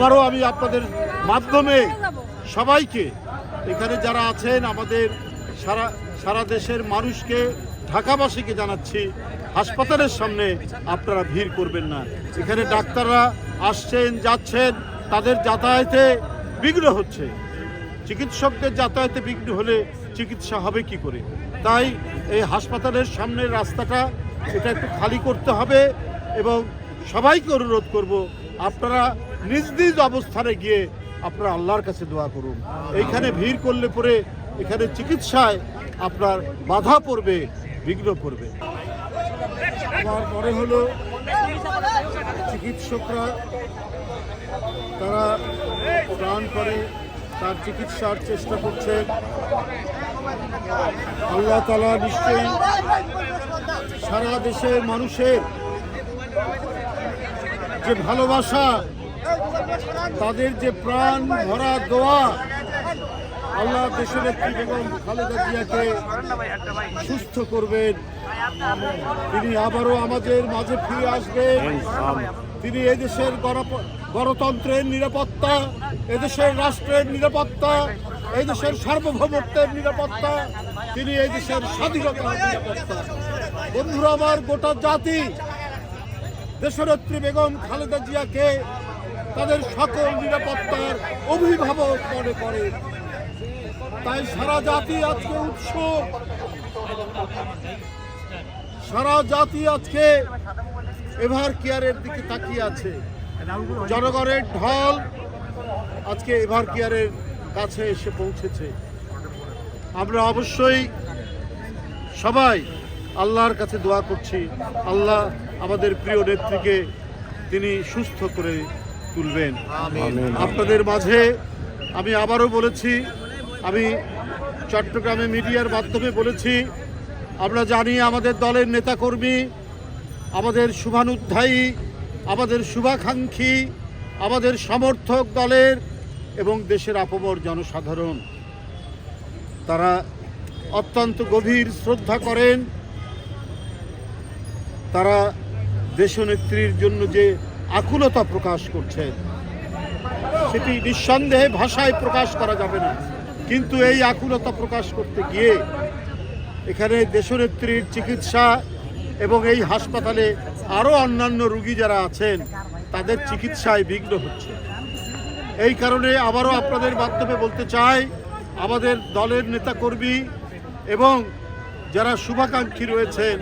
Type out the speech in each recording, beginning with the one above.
আবারও আমি আপনাদের মাধ্যমে সবাইকে, এখানে যারা আছেন আমাদের সারা সারা দেশের মানুষকে, ঢাকাবাসীকে জানাচ্ছি, হাসপাতালের সামনে আপনারা ভিড় করবেন না। এখানে ডাক্তাররা আসছেন, যাচ্ছেন, তাদের যাতায়াতে বিঘ্ন হচ্ছে। চিকিৎসকদের যাতায়াতে বিঘ্ন হলে চিকিৎসা হবে কি করে? তাই এই হাসপাতালের সামনের রাস্তাটা, এটা একটু খালি করতে হবে এবং সবাইকে অনুরোধ করব, আপনারা নিজ নিজ অবস্থানে গিয়ে আপনারা আল্লাহর কাছে দোয়া করুন। এইখানে ভিড় করলে পরে এখানে চিকিৎসায় আপনার বাধা পড়বে, বিঘ্ন পড়বে। মনে হলো চিকিৎসকরা, তারা প্রাণ করে, তার চিকিৎসার চেষ্টা করছে। আল্লাহ তালা নিশ্চয়ই সারা দেশের মানুষের যে ভালোবাসা তাদের যে প্রাণ ভরা দোয়া, আল্লাহ দেশের একটি বেগম খালেদা জিয়াকে সুস্থ করবেন। তিনি আবারও আমাদের মাঝে ফিরে আসবেন। তিনি এদেশের গণতন্ত্রের নিরাপত্তা, এদেশের রাষ্ট্রের নিরাপত্তা, এদেশের সার্বভৌমত্বের নিরাপত্তা, তিনি এই দেশের স্বাধীনতার নিরাপত্তা। বন্ধুরা, আমার গোটা জাতি দেশনেত্রী বেগম খালেদা জিয়াকে তাদের সকল নিরাপত্তার অভিভাবক মনে করে। তাই সারা জাতি আজকে উৎসব সারা জাতি আজকে এভার কেয়ারের দিকে তাকিয়ে আছে। জনগণের ঢল আজকে এভার কেয়ারের কাছে এসে পৌঁছেছে। আমরা অবশ্যই সবাই আল্লাহর কাছে দোয়া করছি। আল্লাহ আমাদের প্রিয় নেত্রীকে তিনি সুস্থ করে তুলবেন। আপনাদের মাঝে আমি আবারও বলেছি আমি চট্টগ্রামে মিডিয়ার মাধ্যমে বলেছি আমরা জানি আমাদের দলের নেতাকর্মী আমাদের শুভানুধ্যায়ী আমাদের শুভাকাঙ্ক্ষী আমাদের সমর্থক দলের এবং দেশের আপমর জনসাধারণ। তারা অত্যন্ত গভীর শ্রদ্ধা করেন। তারা দেশনেত্রীর জন্য যে আকুলতা প্রকাশ করছেন সেটি নিঃসন্দেহে ভাষায় প্রকাশ করা যাবে না। কিন্তু এই আকুলতা প্রকাশ করতে গিয়ে এখানে দেশনেত্রীর চিকিৎসা এবং এই হাসপাতালে আরও অন্যান্য রুগী যারা আছেন, তাদের চিকিৎসায় বিঘ্ন হচ্ছে। এই কারণে আবারও আপনাদের মাধ্যমে বলতে চাই, আমাদের দলের নেতাকর্মী এবং যারা শুভাকাঙ্ক্ষী রয়েছেন,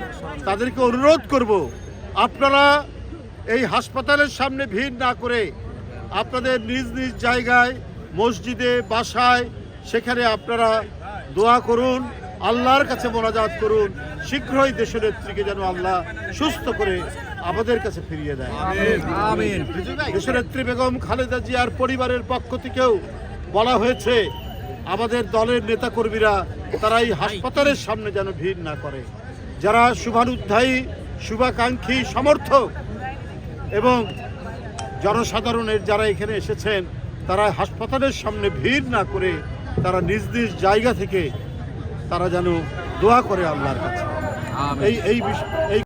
তাদেরকে অনুরোধ করব, আপনারা এই হাসপাতালের সামনে ভিড় না করে আপনাদের নিজ নিজ জায়গায় মসজিদে বাসায় সেখানে আপনারা দোয়া করুন আল্লাহর কাছে মোনাজাত করুন শীঘ্রই দেশনেত্রীকে যেন আল্লাহ সুস্থ করে আমাদের কাছে ফিরিয়ে দেয়। দেশনেত্রী বেগম খালেদা জিয়ার পরিবারের পক্ষ থেকেও বলা হয়েছে আমাদের দলের নেতাকর্মীরা তারা এই হাসপাতালের সামনে যেন ভিড় না করে। যারা শুভানুধ্যায়ী শুভাকাঙ্ক্ষী সমর্থক এবং জনসাধারণের যারা এখানে এসেছেন তারা হাসপাতালের সামনে ভিড় না করে তারা নিজ নিজ জায়গা থেকে তারা যেন দোয়া করে আল্লাহর কাছে। এই এই